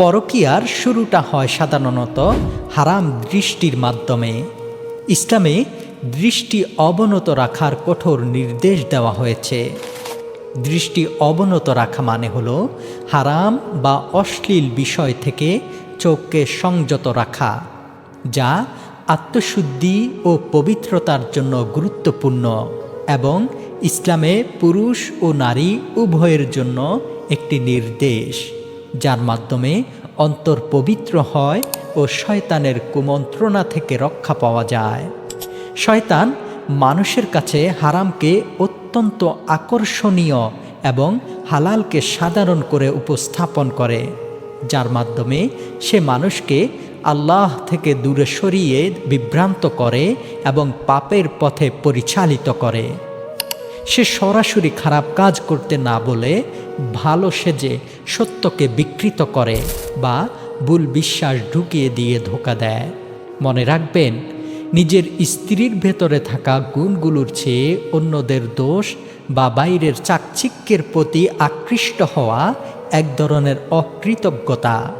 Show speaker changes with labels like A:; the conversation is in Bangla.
A: পরকীয়ার শুরুটা হয় সাধারণত হারাম দৃষ্টির মাধ্যমে। ইসলামে দৃষ্টি অবনত রাখার কঠোর নির্দেশ দেওয়া হয়েছে। দৃষ্টি অবনত রাখা মানে হল হারাম বা অশ্লীল বিষয় থেকে চোখকে সংযত রাখা, যা আত্মশুদ্ধি ও পবিত্রতার জন্য গুরুত্বপূর্ণ এবং ইসলামে পুরুষ ও নারী উভয়ের জন্য একটি নির্দেশ। যার মাধ্যমে অন্তর পবিত্র হয় ও শয়তানের কুমন্ত্রণা থেকে রক্ষা পাওয়া যায়। শয়তান মানুষের কাছে হারামকে অত্যন্ত আকর্ষণীয় এবং হালালকে সাধারণ করে উপস্থাপন করে, যার মাধ্যমে সে মানুষকে আল্লাহ থেকে দূরে সরিয়ে বিভ্রান্ত করে এবং পাপের পথে পরিচালিত করে। সে সরাসরি খারাপ কাজ করতে না বলে ভালো সেজে সত্যকে বিকৃত করে বা ভুল বিশ্বাস ঢুকিয়ে দিয়ে ধোকা দেয়। মনে রাখবেন, নিজের স্ত্রীর ভেতরে থাকা গুণগুলোর চেয়ে অন্যদের দোষ বা বাইরের চাকচিক্যের প্রতি আকৃষ্ট হওয়া এক ধরনের অকৃতজ্ঞতা।